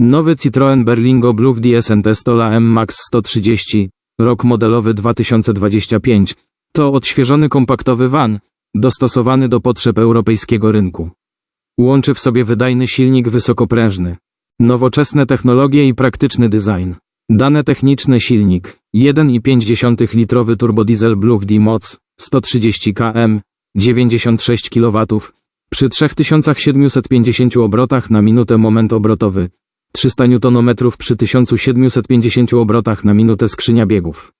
Nowy Citroen Berlingo Blue DSNT Stola M Max 130, rok modelowy 2025, to odświeżony kompaktowy van, dostosowany do potrzeb europejskiego rynku. Łączy w sobie wydajny silnik wysokoprężny, nowoczesne technologie i praktyczny design. Dane techniczne silnik 1,5 litrowy turbodiesel Blue D moc 130 km, 96 kW, przy 3750 obrotach na minutę moment obrotowy, 300 Nm przy 1750 obrotach na minutę skrzynia biegów.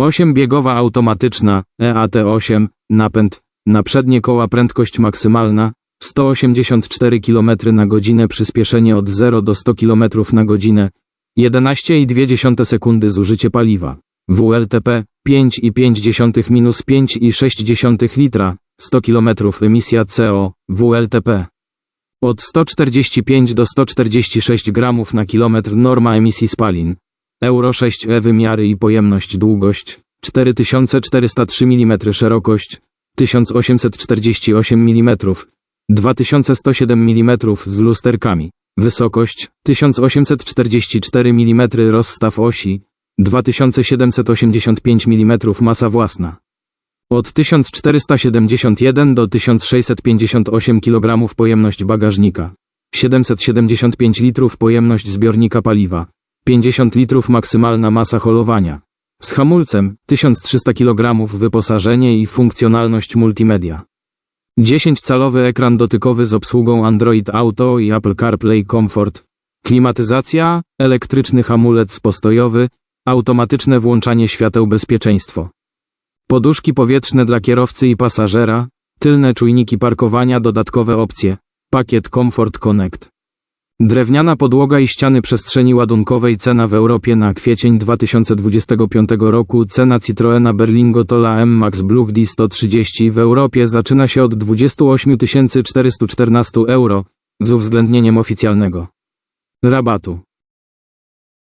8-biegowa automatyczna E EAT8, napęd, na przednie koła prędkość maksymalna 184 km na godzinę przyspieszenie od 0 do 100 km na godzinę 11,2 sekundy zużycie paliwa. WLTP 5,5 minus 5,6 litra 100 km emisja CO WLTP od 145 do 146 gramów na kilometr norma emisji spalin. Euro 6E wymiary i pojemność długość 4403 mm szerokość 1848 mm 2107 mm z lusterkami. Wysokość 1844 mm rozstaw osi 2785 mm masa własna. Od 1471 do 1658 kg pojemność bagażnika. 775 litrów pojemność zbiornika paliwa. 50 litrów maksymalna masa holowania. Z hamulcem 1300 kg wyposażenie i funkcjonalność multimedia. 10-calowy ekran dotykowy z obsługą Android Auto i Apple CarPlay Comfort. Klimatyzacja, elektryczny hamulec postojowy, automatyczne włączanie świateł bezpieczeństwo. Poduszki powietrzne dla kierowcy i pasażera, tylne czujniki parkowania, dodatkowe opcje, pakiet Comfort Connect. Drewniana podłoga i ściany przestrzeni ładunkowej cena w Europie na kwiecień 2025 roku cena Citroena Berlingo Tola M Max Blue D 130 w Europie zaczyna się od 28 414 euro z uwzględnieniem oficjalnego rabatu.